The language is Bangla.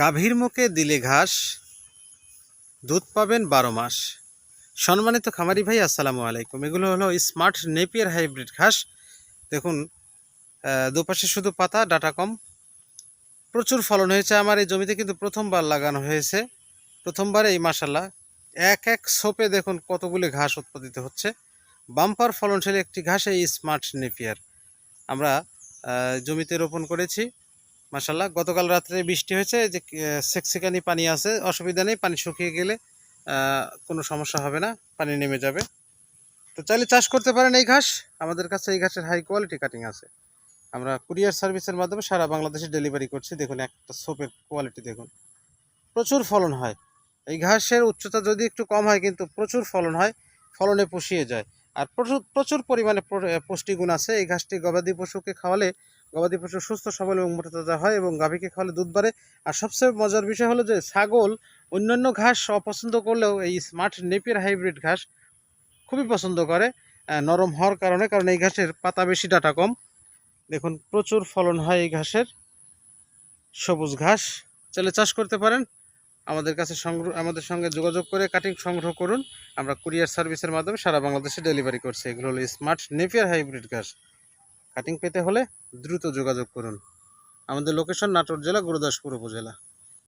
গাভীর মুখে দিলে ঘাস, দুধ পাবেন বারো মাস। সম্মানিত খামারি ভাই, আসসালামু আলাইকুম। এগুলো হলো স্মার্ট নেপিয়ার হাইব্রিড ঘাস। দেখুন দুপাশে শুধু পাতা, ডাটা কম। প্রচুর ফলন হয়েছে আমার এই জমিতে, কিন্তু প্রথমবার লাগানো হয়েছে। প্রথমবার এই মাসাল্লাহ এক এক সোপে দেখুন কতগুলি ঘাস উৎপাদিত হচ্ছে। বাম্পার ফলনশীল একটি ঘাস এই স্মার্ট নেপিয়ার। আমরা জমিতে রোপণ করেছি। মাসাল্লাহ গতকাল রাত্রে বৃষ্টি হয়েছে যে সেকসেকানি পানি আছে, অসুবিধা নেই, পানি শুকিয়ে গেলে কোনো সমস্যা হবে না, পানি নেমে যাবে। তো চাইলে চাষ করতে পারেন এই ঘাস, আমাদের কাছে এই ঘাসের হাই কোয়ালিটি কাটিং আছে। আমরা কুরিয়ার সার্ভিসের মাধ্যমে সারা বাংলাদেশে ডেলিভারি করছি, দেখুন একটা সোপের কোয়ালিটি দেখুন। প্রচুর ফলন হয়। এই ঘাসের উচ্চতা যদি একটু কম হয়, কিন্তু প্রচুর ফলন হয়, ফলনে পুষিয়ে যায়। আর প্রচুর প্রচুর পরিমাণে পুষ্টিগুণ আছে, এই ঘাসটি গবাদি পশুকে খাওয়ালে গবাদি পশু সুস্থ, সবল এবং মোটাতাজা হয় এবং গাভীকে খাওয়ালে দুধ বাড়ে। আর সবচেয়ে মজার বিষয় হলো যে ছাগল অন্যান্য ঘাস অপছন্দ করলেও এই স্মার্ট নেপিয়ার হাইব্রিড ঘাস খুবই পছন্দ করে নরম হওয়ার কারণে, কারণ এই ঘাসের পাতা বেশি, ডাটা কম। দেখুন, প্রচুর ফলন হয় এই ঘাসের। সবুজ ঘাস, চাইলে চাষ করতে পারেন। আমাদের কাছে সংগ্রহ আমাদের সঙ্গে যোগাযোগ করে কাটিং সংগ্রহ করুন। আমরা কুরিয়ার সার্ভিসের মাধ্যমে সারা বাংলাদেশে ডেলিভারি করছি। এগুলো হলো স্মার্ট নেপিয়ার হাইব্রিড ঘাস। কাটিং পেতে হলে দ্রুত যোগাযোগ করুন। আমাদের লোকেশন নাটোর জেলা গুরুদাসপুর উপজেলা।